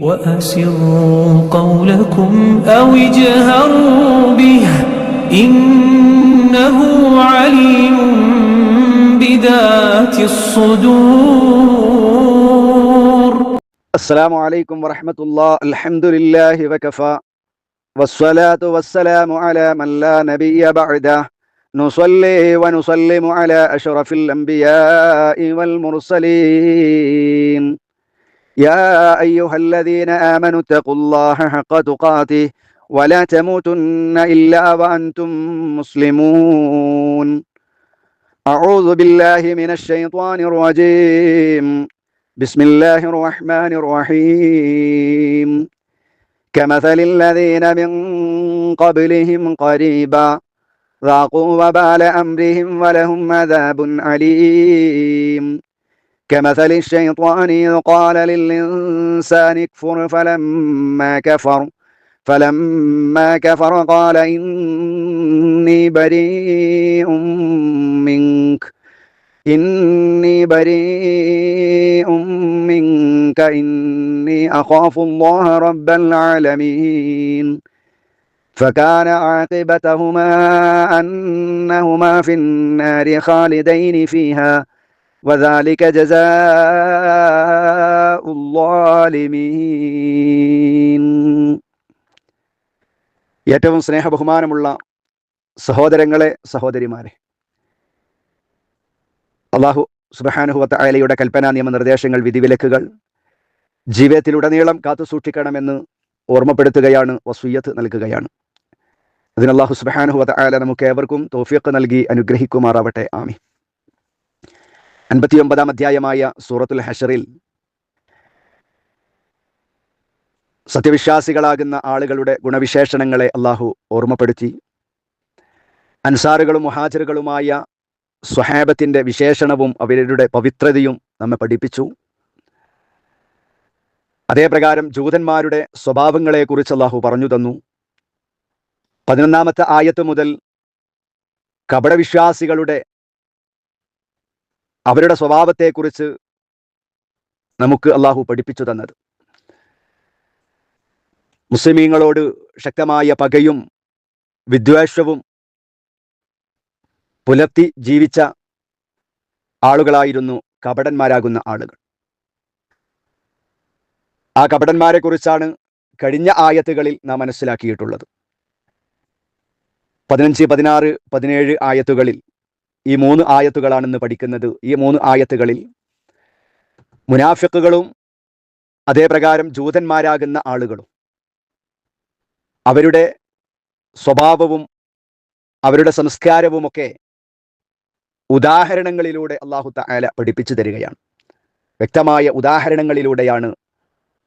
وأسروا قولكم أو اجهروا به إنه عليم بذات الصدور. السلام عليكم ورحمة الله. الحمد لله وكفى. والصلاة والسلام على من لا نبي بعده. نصلي ونسلم على أشرف الأنبياء والمرسلين. يا أيها الذين آمنوا اتقوا الله حق تقاته ولا تموتن إلا وأنتم مسلمون. أعوذ بالله من الشيطان الرجيم. بسم الله الرحمن الرحيم. كمثل الذين من قبلهم قريبا ذاقوا وبال أمرهم ولهم عذاب عليم كمثل الشيطان إذ قال للإنسان اكفر فلما كفر فلما كفر قال إني بريء منك إني بريء منك إني أخاف الله رب العالمين. فكان عاقبتهما أنهما في النار خالدين فيها. وذلك جزاء الظالمين ഏറ്റവും സ്നേഹബഹുമാനമുള്ള സഹോദരങ്ങളെ സഹോദരിമാരെ അള്ളാഹു സുബഹാനുഹുവത്ത അയലയുടെ കൽപ്പനാ നിയമനിർദ്ദേശങ്ങൾ വിധിവിലക്കുകൾ ജീവിതത്തിലുടനീളം കാത്തു സൂക്ഷിക്കണമെന്ന് ഓർമ്മപ്പെടുത്തുകയാണ് വസൂയത്ത് നൽകുകയാണ് അതിന് അള്ളാഹു സുബഹാനുഹുവത്ത അയല നമുക്ക് ഏവർക്കും തോഫിയൊക്കെ നൽകി അനുഗ്രഹിക്കുമാറാവട്ടെ ആമി അൻപത്തിയൊമ്പതാം അധ്യായമായ സൂറത്തുൽ ഹഷറിൽ സത്യവിശ്വാസികളാകുന്ന ആളുകളുടെ ഗുണവിശേഷണങ്ങളെ അള്ളാഹു ഓർമ്മപ്പെടുത്തി. അൻസാറുകളും മുഹാജറുകളുമായ സ്വഹാബത്തിന്റെ വിശേഷണവും അവരുടെ പവിത്രതയും നമ്മെ പഠിപ്പിച്ചു. അതേപ്രകാരം ജൂതന്മാരുടെ സ്വഭാവങ്ങളെക്കുറിച്ച് അള്ളാഹു പറഞ്ഞു തന്നു. പതിനൊന്നാമത്തെ ആയത്ത് മുതൽ കപടവിശ്വാസികളുടെ അവരുടെ സ്വഭാവത്തെക്കുറിച്ച് നമുക്ക് അള്ളാഹു പഠിപ്പിച്ചു തന്നത്. മുസ്ലിമീങ്ങളോട് ശക്തമായ പകയും വിദ്വേഷവും പുലർത്തി ജീവിച്ച ആളുകളായിരുന്നു കപടന്മാരാകുന്ന ആളുകൾ. ആ കപടന്മാരെ കുറിച്ചാണ് കഴിഞ്ഞ ആയത്തുകളിൽ നാം മനസ്സിലാക്കിയിട്ടുള്ളത്. പതിനഞ്ച് പതിനാറ് പതിനേഴ് ആയത്തുകളിൽ ഈ മൂന്ന് ആയത്തുകളാണെന്ന് പഠിക്കുന്നത് ഈ മൂന്ന് ആയത്തുകളിൽ മുനാഫിക്കുകളും അതേപ്രകാരം ജൂതന്മാരാകുന്ന ആളുകളും അവരുടെ സ്വഭാവവും അവരുടെ സംസ്കാരവുമൊക്കെ ഉദാഹരണങ്ങളിലൂടെ അള്ളാഹു താല പഠിപ്പിച്ചു തരികയാണ്. വ്യക്തമായ ഉദാഹരണങ്ങളിലൂടെയാണ്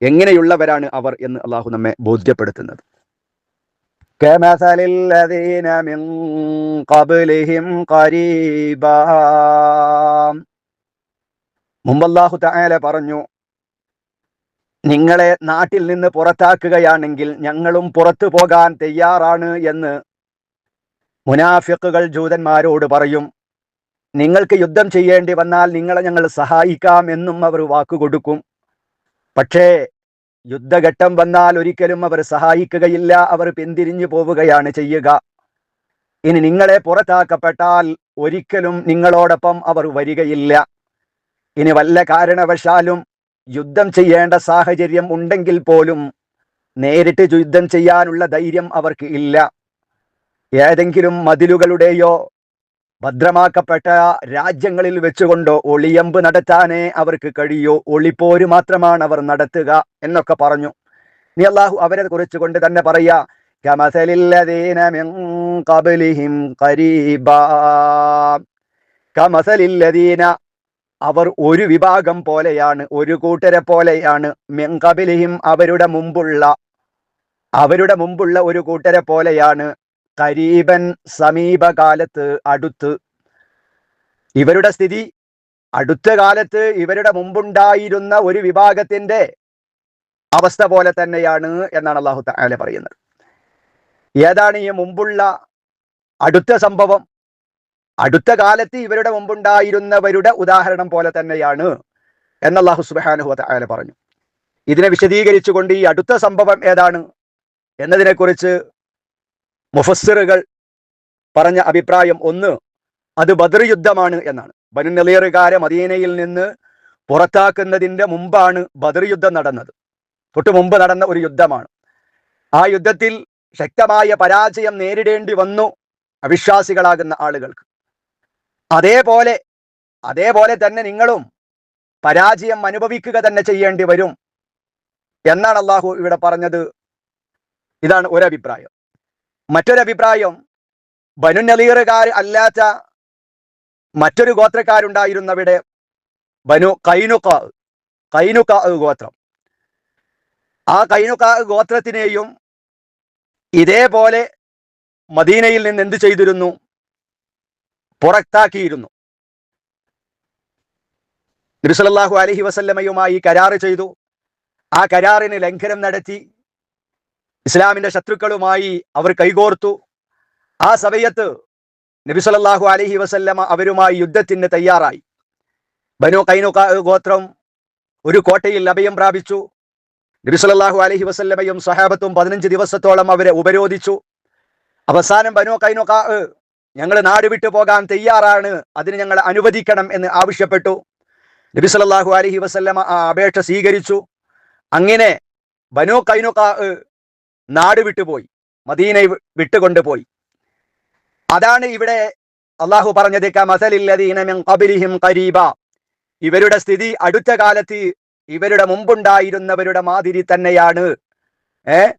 എങ്ങനെയുള്ളവരാണ് അവർ എന്ന് അള്ളാഹു നമ്മെ ബോധ്യപ്പെടുത്തുന്നത്. كمثل الذين من قبلهم قريبا മുമ്പ് അല്ലാഹു തആല പറഞ്ഞു നിങ്ങളെ നാട്ടിൽ നിന്ന് പുറത്താക്കുകയാണെങ്കിൽ ഞങ്ങളും പുറത്തു പോകാൻ തയ്യാറാണ് എന്ന് മുനാഫിക്കുകൾ ജൂതന്മാരോട് പറയും നിങ്ങൾക്ക് യുദ്ധം ചെയ്യേണ്ടി വന്നാൽ നിങ്ങളെ ഞങ്ങൾ സഹായിക്കാം എന്നും അവർ വാക്കുകൊടുക്കും പക്ഷേ യുദ്ധഘട്ടം വന്നാൽ ഒരിക്കലും അവർ സഹായിക്കുകയില്ല. അവർ പിന്തിരിഞ്ഞു പോവുകയാണ് ചെയ്യുക. ഇനി നിങ്ങളെ പുറത്താക്കപ്പെട്ടാൽ ഒരിക്കലും നിങ്ങളോടൊപ്പം അവർ വരികയില്ല. ഇനി വല്ല കാരണവശാലും യുദ്ധം ചെയ്യേണ്ട സാഹചര്യം ഉണ്ടെങ്കിൽ പോലും നേരിട്ട് യുദ്ധം ചെയ്യാനുള്ള ധൈര്യം അവർക്ക് ഇല്ല. ഏതെങ്കിലും മതിലുകളുടെയോ ഭദ്രമാക്കപ്പെട്ട രാജ്യങ്ങളിൽ വെച്ചുകൊണ്ടോ ഒളിയമ്പ് നടത്താനേ അവർക്ക് കഴിയൂ. ഒളിപ്പോര് മാത്രമാണ് അവർ നടത്തുക എന്നൊക്കെ പറഞ്ഞു. നീ അള്ളാഹു അവരെ കുറിച്ച് കൊണ്ട് തന്നെ പറയാ അവർ ഒരു വിഭാഗം പോലെയാണ് ഒരു കൂട്ടരെ പോലെയാണ്. മെങ്കബിലിഹിം അവരുടെ മുമ്പുള്ള അവരുടെ മുമ്പുള്ള ഒരു കൂട്ടരെ പോലെയാണ്. കരീബൻ സമീപകാലത്ത് അടുത്ത്. ഇവരുടെ സ്ഥിതി അടുത്ത കാലത്ത് ഇവരുടെ മുമ്പുണ്ടായിരുന്ന ഒരു വിഭാഗത്തിന്റെ അവസ്ഥ പോലെ തന്നെയാണ് എന്നാണ് അള്ളാഹു താല പറയുന്നത്. ഏതാണ് ഈ മുമ്പുള്ള അടുത്ത സംഭവം? അടുത്ത കാലത്ത് ഇവരുടെ മുമ്പുണ്ടായിരുന്നവരുടെ ഉദാഹരണം പോലെ തന്നെയാണ് എന്ന് അള്ളാഹു സുബാനുഹു താല പറഞ്ഞു. ഇതിനെ വിശദീകരിച്ചുകൊണ്ട് ഈ അടുത്ത സംഭവം ഏതാണ് എന്നതിനെക്കുറിച്ച് മുഫസ്സിറുകൾ പറഞ്ഞ അഭിപ്രായം ഒന്ന് അത് ബദർ യുദ്ധമാണ് എന്നാണ്. ബനു നളിയറുകാരെ മദീനയിൽ നിന്ന് പുറത്താക്കുന്നതിന്റെ മുമ്പാണ് ബദർ യുദ്ധം നടന്നത്. തൊട്ടു മുമ്പ് നടന്ന ഒരു യുദ്ധമാണ്. ആ യുദ്ധത്തിൽ ശക്തമായ പരാജയം നേരിടേണ്ടി വന്നു അവിശ്വാസികളാകുന്ന ആളുകൾക്ക്. അതേപോലെ അതേപോലെ തന്നെ നിങ്ങളും പരാജയം അനുഭവിക്കുക തന്നെ ചെയ്യേണ്ടി വരും എന്നാണ് അള്ളാഹു ഇവിടെ പറഞ്ഞത്. ഇതാണ് ഒരഭിപ്രായം. മറ്റൊരഭിപ്രായം ബനു നലീറുകാർ അല്ലാത്ത മറ്റൊരു ഗോത്രക്കാരുണ്ടായിരുന്നവിടെ ബനു കൈനുക കൈനുക ഗോത്രം. ആ കൈനുക ഗോത്രത്തിനെയും ഇതേപോലെ മദീനയിൽ നിന്ന് എന്ത് ചെയ്തിരുന്നു? പുറത്താക്കിയിരുന്നു. നബിസലല്ലാഹു അലഹി വസല്ലമയുമായി കരാറ് ചെയ്തു. ആ കരാറിന് ലംഘനം നടത്തി ഇസ്ലാമിന്റെ ശത്രുക്കളുമായി അവർ കൈകോർത്തു. ആ സമയത്ത് നബിസലല്ലാഹു അലഹി വസല്ലമ അവരുമായി യുദ്ധത്തിന് തയ്യാറായി. ബനു കൈനു ഗോത്രം ഒരു കോട്ടയിൽ അഭയം പ്രാപിച്ചു. നബിസലല്ലാഹു അലഹി വസല്ലമയും സഹാബത്തും പതിനഞ്ച് ദിവസത്തോളം അവരെ ഉപരോധിച്ചു. അവസാനം ബനു കൈനു ഞങ്ങൾ നാട് വിട്ടു പോകാൻ തയ്യാറാണ്. അതിന് ഞങ്ങൾ അനുവദിക്കണം എന്ന് ആവശ്യപ്പെട്ടു. നബി അലഹി വസല്ലമ ആ അപേക്ഷ സ്വീകരിച്ചു. അങ്ങനെ ബനു കൈനുക നാട് വിട്ടുപോയി മദീനെ വിട്ടുകൊണ്ടുപോയി. അതാണ് ഇവിടെ അള്ളാഹു പറഞ്ഞത് കരീബ ഇവരുടെ സ്ഥിതി അടുത്ത കാലത്ത് ഇവരുടെ മുമ്പുണ്ടായിരുന്നവരുടെ മാതിരി തന്നെയാണ്. ഏ?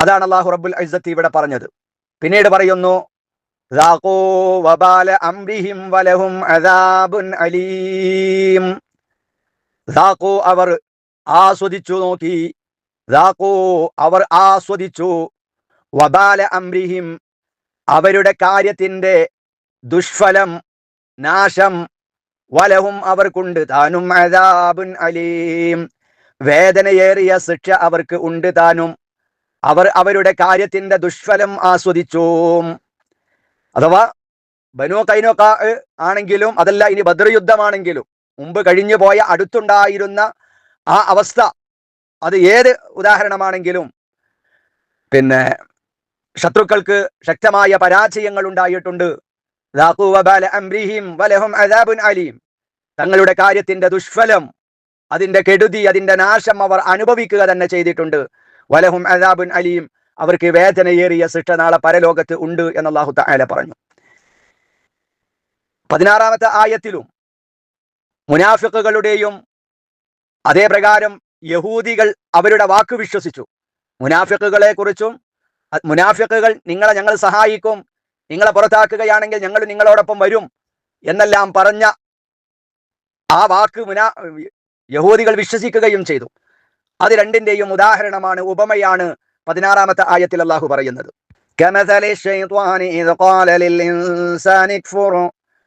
അതാണ് അള്ളാഹു റബ്ബുൽ അഴ്സത്ത് ഇവിടെ പറഞ്ഞത്. പിന്നീട് പറയുന്നു അവർ ആസ്വദിച്ചു നോക്കി അവർ ആസ്വദിച്ചു. വബാല അംരിഹിം അവരുടെ കാര്യത്തിന്റെ ദുഷ്ഫലം നാശം വലഹും അവർക്കുണ്ട്. താനും അദാബുൻ അലീം. വേദനയേറിയ ശിക്ഷ അവർക്ക് ഉണ്ട് താനും. അവർ അവരുടെ കാര്യത്തിന്റെ ദുഷ്ഫലം ആസ്വദിച്ചു. അഥവാ ബനു കൈനോക്ക ആണെങ്കിലും അതല്ല ഇനി ബദ്ര യുദ്ധമാണെങ്കിലും മുമ്പ് കഴിഞ്ഞു പോയ അടുത്തുണ്ടായിരുന്ന ആ അവസ്ഥ അത് ഏത് ഉദാഹരണമാണെങ്കിലും പിന്നെ ശത്രുക്കൾക്ക് ശക്തമായ പരാജയങ്ങൾ ഉണ്ടായിട്ടുണ്ട്. അലീം. തങ്ങളുടെ കാര്യത്തിന്റെ ദുഷ്ഫലം അതിന്റെ കെടുതി അതിന്റെ നാശം അവർ അനുഭവിക്കുക തന്നെ ചെയ്തിട്ടുണ്ട്. വലഹും അദാബുൻ അലീം അവർക്ക് വേദനയേറിയ ശിക്ഷ നാളെ പരലോകത്ത് ഉണ്ട് എന്ന് അള്ളാഹു താല പറഞ്ഞു. പതിനാറാമത്തെ ആയത്തിലും മുനാഫിക്കുകളുടെയും അതേപ്രകാരം യഹൂദികൾ അവരുടെ വാക്ക് വിശ്വസിച്ചു. മുനാഫിക്കുകളെ കുറിച്ചും മുനാഫിക്കുകൾ നിങ്ങളെ ഞങ്ങൾ സഹായിക്കും നിങ്ങളെ പുറത്താക്കുകയാണെങ്കിൽ ഞങ്ങൾ നിങ്ങളോടൊപ്പം വരും എന്നെല്ലാം പറഞ്ഞ ആ വാക്ക് മുനാ യഹൂദികൾ വിശ്വസിക്കുകയും ചെയ്തു. അത് രണ്ടിന്റെയും ഉദാഹരണമാണ് ഉപമയാണ് പതിനാറാമത്തെ ആയത്തിൽ അള്ളാഹു പറയുന്നത്.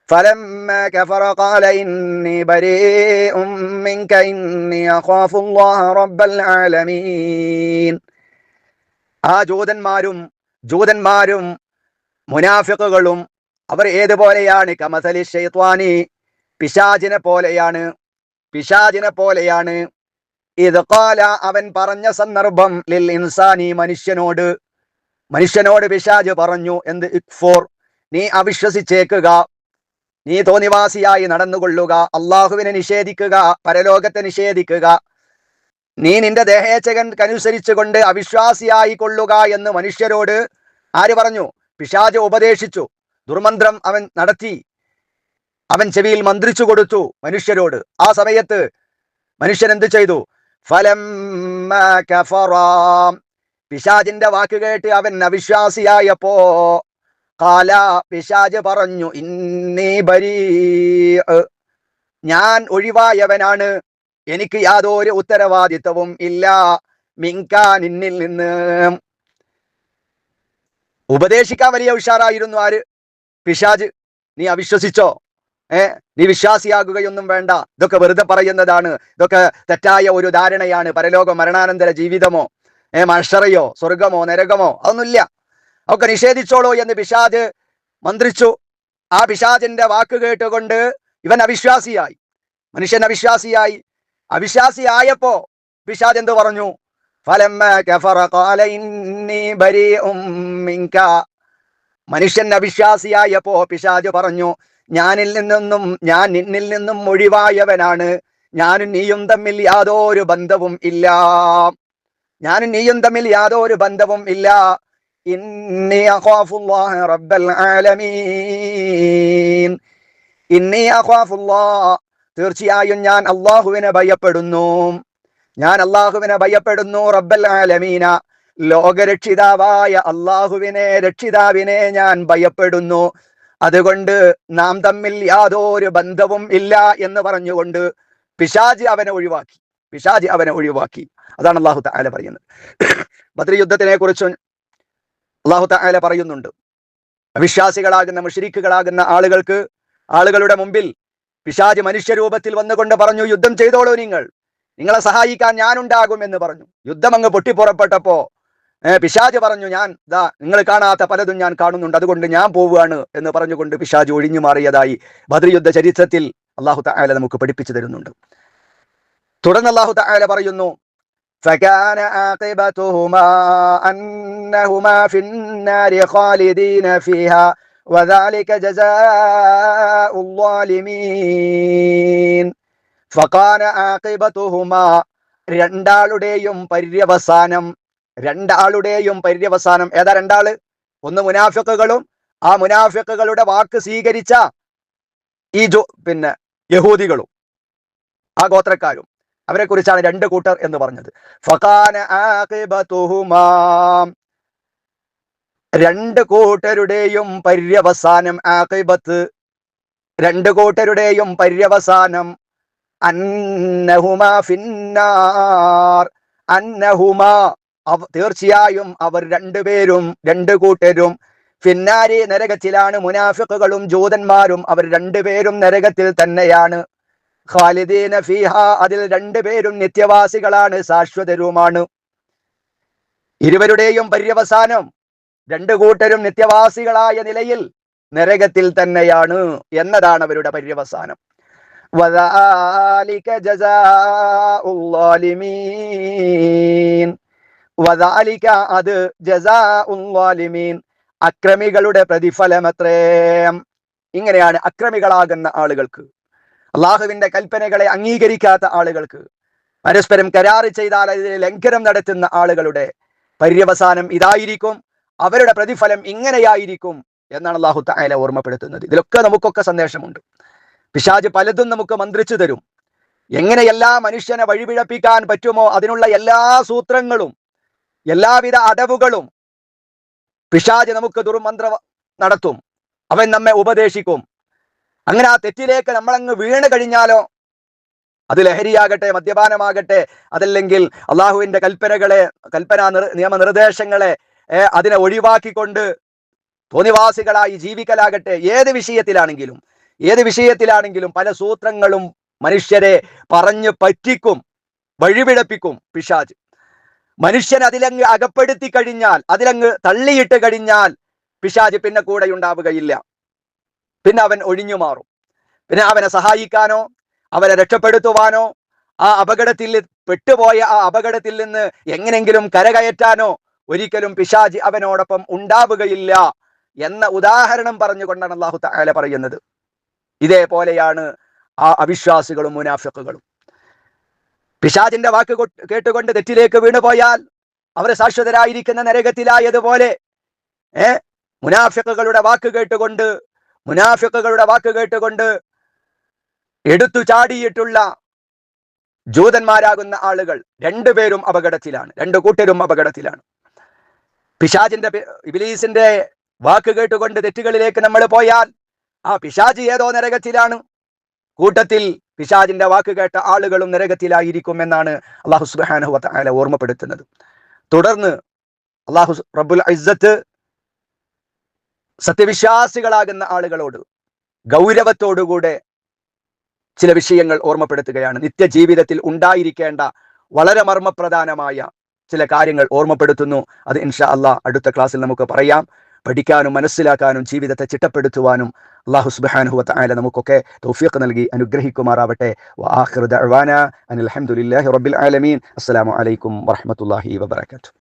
كمثل الشيطان إذ قال للإنسان اكفر فلما كفر قال إني بريء منك إني أخاف الله رب العالمين ആ ജൂതന്മാരും ജൂതന്മാരും മുനാഫിക്കുകളും അവർ ഏതുപോലെയാണ് കമസലി ഷെയ്ത്വാനി പിശാചിനെ പോലെയാണ് പിശാചിനെ പോലെയാണ് ഇത് കാല അവൻ പറഞ്ഞ സന്ദർഭം ലിൽ ഇൻസാനി മനുഷ്യനോട് മനുഷ്യനോട് പിശാജ് പറഞ്ഞു എന്ത് ഇക്ഫോർ നീ അവിശ്വസിച്ചേക്കുക നീ തോന്നിവാസിയായി നടന്നുകൊള്ളുക. അള്ളാഹുവിനെ നിഷേധിക്കുക പരലോകത്തെ നിഷേധിക്കുക. നീ നിന്റെ ദേഹേച്ഛകനുസരിച്ച് കൊണ്ട് അവിശ്വാസിയായി കൊള്ളുക എന്ന് മനുഷ്യരോട് ആര് പറഞ്ഞു? പിശാജ് ഉപദേശിച്ചു. ദുർമന്ത്രം അവൻ നടത്തി. അവൻ ചെവിയിൽ മന്ത്രിച്ചു കൊടുത്തു മനുഷ്യരോട്. ആ സമയത്ത് മനുഷ്യൻ എന്ത് ചെയ്തു? ഫലം പിശാജിന്റെ വാക്ക് കേട്ട് അവൻ അവിശ്വാസിയായപ്പോ കാല പിശാജ് പറഞ്ഞു ഇന്നീ ബരീ ഞാൻ ഒഴിവായവനാണ്. എനിക്ക് യാതൊരു ഉത്തരവാദിത്വവും ഇല്ല. മിങ്കാ നിന്നിൽ നിന്ന്. ഉപദേശിക്കാൻ വലിയ ഉഷാറായിരുന്നു ആര്? പിശാജ്. നീ അവിശ്വസിച്ചോ? ഏ നീ വിശ്വാസിയാകുകയൊന്നും വേണ്ട. ഇതൊക്കെ വെറുതെ പറയുന്നതാണ്. ഇതൊക്കെ തെറ്റായ ഒരു ധാരണയാണ്. പരലോക മരണാനന്തര ജീവിതമോ? ഏ മഷറയോ സ്വർഗമോ നരകമോ? അതൊന്നുമില്ല. ഒക്കെ നിഷേധിച്ചോളൂ എന്ന് പിശാജ് മന്ത്രിച്ചു. ആ പിശാജിന്റെ വാക്ക് കേട്ടുകൊണ്ട് ഇവൻ അവിശ്വാസിയായി. മനുഷ്യൻ അവിശ്വാസിയായി. അവിശ്വാസിയായപ്പോ പിശാജ് എന്ത് പറഞ്ഞു? മനുഷ്യൻ അവിശ്വാസിയായപ്പോ പിശാജ് പറഞ്ഞു ഞാനിൽ നിന്നും ഞാൻ നിന്നിൽ നിന്നും ഒഴിവായവനാണ്. ഞാനും നീയും തമ്മിൽ യാതൊരു ബന്ധവും ഇല്ല. ഞാനും നീയും തമ്മിൽ യാതൊരു ബന്ധവും ഇല്ല. ഇന്നി അഖാഫുല്ലാഹ റബ്ബൽ ആലമീൻ. ഇന്നി അഖാഫുല്ലാഹ് തീർച്ചയായും ഞാൻ അള്ളാഹുവിനെ ഭയപ്പെടുന്നു. ഞാൻ അള്ളാഹുവിനെ ഭയപ്പെടുന്നു റബ്ബൽ ആലമീന. ലോകരക്ഷിതാവായ അള്ളാഹുവിനെ രക്ഷിതാവിനെ ഞാൻ ഭയപ്പെടുന്നു. അതുകൊണ്ട് നാം തമ്മിൽ യാതൊരു ബന്ധവും ഇല്ല എന്ന് പറഞ്ഞുകൊണ്ട് പിശാജ് അവനെ ഒഴിവാക്കി. പിശാജ് അവനെ ഒഴിവാക്കി. അതാണ് അള്ളാഹു താല പറയുന്നത്. ബദ്രി യുദ്ധത്തിനെ കുറിച്ച് അള്ളാഹു താല പറയുന്നുണ്ട്. അവിശ്വാസികളാകുന്ന മുഷരിക്കുകളാകുന്ന ആളുകൾക്ക് ആളുകളുടെ മുമ്പിൽ പിശാജ് മനുഷ്യരൂപത്തിൽ വന്നുകൊണ്ട് പറഞ്ഞു യുദ്ധം ചെയ്തോളൂ നിങ്ങൾ. നിങ്ങളെ സഹായിക്കാൻ ഞാനുണ്ടാകും എന്ന് പറഞ്ഞു. യുദ്ധം അങ്ങ് പൊട്ടിപ്പുറപ്പെട്ടപ്പോ പിശാജ് പറഞ്ഞു ഞാൻ ദാ നിങ്ങൾ കാണാത്ത പലതും ഞാൻ കാണുന്നുണ്ട്. അതുകൊണ്ട് ഞാൻ പോവുകയാണ് എന്ന് പറഞ്ഞുകൊണ്ട് പിശാജ് ഒഴിഞ്ഞു മാറിയതായി ബദ്രി യുദ്ധ ചരിത്രത്തിൽ അള്ളാഹു താല നമുക്ക് പഠിപ്പിച്ചു തരുന്നുണ്ട്. തുടർന്ന് അള്ളാഹു താല പറയുന്നു فكان عاقبتهما أنهما في النار خالدين فيها وذلك جزاء الظالمين فكان عاقبتهما രണ്ടാളുടെയും പര്യവസാനം രണ്ടാളുടെയും പര്യവസാനം ഏതാ രണ്ടാള് ഒന്ന് മുനാഫിക്കുകളും ആ മുനാഫിക്കുകളുടെ വാക്ക് സ്വീകരിച്ച ഈ ജോ പിന്നെ യഹൂദികളും ആ ഗോത്രക്കാരും അവരെ കുറിച്ചാണ് രണ്ട് കൂട്ടർ എന്ന് പറഞ്ഞത്. രണ്ട് കൂട്ടരുടെയും പര്യവസാനം ആഖിബത്ത്. രണ്ട് കൂട്ടരുടെയും പര്യവസാനം അന്നഹുമാ ഫിന്നാർ. അന്നഹുമാ തീർച്ചയായും അവർ രണ്ടുപേരും രണ്ട് കൂട്ടരും. ഫിന്നാരി നരകത്തിലാണ് മുനാഫിക്കുകളും ജൂതന്മാരും. അവർ രണ്ടുപേരും നരകത്തിൽ തന്നെയാണ്. ഖാലിദീന ഫീഹ അതിൽ രണ്ടുപേരും നിത്യവാസികളാണ് ശാശ്വതരുമാണ്. ഇരുവരുടെയും പര്യവസാനം രണ്ടു കൂട്ടരും നിത്യവാസികളായ നിലയിൽ നരകത്തിൽ തന്നെയാണ് എന്നതാണ് അവരുടെ പര്യവസാനം. അത് ജസാഉൽ ളാലിമീൻ. അക്രമികളുടെ പ്രതിഫലമത്രേ. ഇങ്ങനെയാണ് അക്രമികളാകുന്ന ആളുകൾക്ക് അള്ളാഹുവിന്റെ കൽപ്പനകളെ അംഗീകരിക്കാത്ത ആളുകൾക്ക് പരസ്പരം കരാറ് ചെയ്താൽ അതിൽ ലംഘനം നടത്തുന്ന ആളുകളുടെ പര്യവസാനം ഇതായിരിക്കും അവരുടെ പ്രതിഫലം ഇങ്ങനെയായിരിക്കും എന്നാണ് അള്ളാഹു തായാല ഓർമ്മപ്പെടുത്തുന്നത്. ഇതിലൊക്കെ നമുക്കൊക്കെ സന്ദേശമുണ്ട്. പിശാജ് പലതും നമുക്ക് മന്ത്രിച്ചു തരും. എങ്ങനെ എല്ലാ മനുഷ്യനെ വഴിപിഴപ്പിക്കാൻ പറ്റുമോ അതിനുള്ള എല്ലാ സൂത്രങ്ങളും എല്ലാവിധ അടവുകളും പിശാജ് നമുക്ക് ദുർമന്ത്ര നടത്തും. അവൻ നമ്മെ ഉപദേശിക്കും. അങ്ങനെ ആ തെറ്റിലേക്ക് നമ്മളങ്ങ് വീണ് കഴിഞ്ഞാലോ? അത് ലഹരിയാകട്ടെ മദ്യപാനമാകട്ടെ അതല്ലെങ്കിൽ അള്ളാഹുവിന്റെ കൽപ്പനകളെ കൽപ്പന നിർ നിയമനിർദ്ദേശങ്ങളെ അതിനെ ഒഴിവാക്കിക്കൊണ്ട് തോന്നിവാസികളായി ജീവിക്കലാകട്ടെ ഏത് വിഷയത്തിലാണെങ്കിലും ഏത് വിഷയത്തിലാണെങ്കിലും പല സൂത്രങ്ങളും മനുഷ്യരെ പറഞ്ഞു പറ്റിക്കും വഴിപിഴപ്പിക്കും പിശാജ്. മനുഷ്യൻ അതിലങ്ങ് അകപ്പെടുത്തി കഴിഞ്ഞാൽ അതിലങ്ങ് തള്ളിയിട്ട് കഴിഞ്ഞാൽ പിശാജ് പിന്നെ കൂടെ ഉണ്ടാവുകയില്ല. പിന്നെ അവൻ ഒഴിഞ്ഞു മാറും. പിന്നെ അവനെ സഹായിക്കാനോ അവനെ രക്ഷപ്പെടുത്തുവാനോ ആ അപകടത്തിൽ പെട്ടുപോയ ആ അപകടത്തിൽ നിന്ന് എങ്ങനെങ്കിലും കരകയറ്റാനോ ഒരിക്കലും പിശാജി അവനോടൊപ്പം ഉണ്ടാവുകയില്ല എന്ന ഉദാഹരണം പറഞ്ഞുകൊണ്ടാണ് അള്ളാഹു താല പറയുന്നത്. ഇതേപോലെയാണ് ആ അവിശ്വാസികളും മുനാഫിക്കുകളും പിശാജിന്റെ വാക്ക് കേട്ടുകൊണ്ട് തെറ്റിലേക്ക് വീണുപോയാൽ അവർ ശാശ്വതരായിരിക്കുന്ന നരകത്തിലായതുപോലെ ഏ? മുനാഫിക്കുകളുടെ വാക്ക് കേട്ടുകൊണ്ട് മുനാഫിക്കുകളുടെ വാക്ക് കേട്ടുകൊണ്ട് എടുത്തു ചാടിയിട്ടുള്ള ജൂതന്മാരാകുന്ന ആളുകൾ രണ്ടുപേരും അപകടത്തിലാണ് രണ്ടു കൂട്ടരും അപകടത്തിലാണ്. പിശാജിന്റെ ഇബിലീസിന്റെ വാക്ക് കേട്ടുകൊണ്ട് തെറ്റുകളിലേക്ക് നമ്മൾ പോയാൽ ആ പിശാജ് ഏതോ നരകത്തിലാണ്. കൂട്ടത്തിൽ പിശാജിന്റെ വാക്ക് കേട്ട ആളുകളും നരകത്തിലായിരിക്കും എന്നാണ് അള്ളാഹു ഓർമ്മപ്പെടുത്തുന്നത്. തുടർന്ന് അള്ളാഹു റബ്ബുൽ ഇസ്സത്ത് സത്യവിശ്വാസികളാകുന്ന ആളുകളോട് ഗൗരവത്തോടുകൂടെ ചില വിഷയങ്ങൾ ഓർമ്മപ്പെടുത്തുകയാണ്. നിത്യജീവിതത്തിൽ ഉണ്ടായിരിക്കേണ്ട വളരെ മർമ്മപ്രധാനമായ ചില കാര്യങ്ങൾ ഓർമ്മപ്പെടുത്തുന്നു. അത് ഇൻഷാ അള്ളാഹ് അടുത്ത ക്ലാസ്സിൽ നമുക്ക് പറയാം. പഠിക്കാനും മനസ്സിലാക്കാനും ജീവിതത്തെ ചിട്ടപ്പെടുത്തുവാനും അള്ളാഹു സുബ്ഹാനഹു വതആല നമുക്കൊക്കെ തൗഫീഖ് നൽകി അനുഗ്രഹിക്കുമാറാവട്ടെ. അനിൽ ഹംദുലില്ലാഹി റബ്ബിൽ ആലമീൻ. അസ്സലാമു അലൈക്കും വറഹ്മത്തുള്ളാഹി വബറകാതുഹു.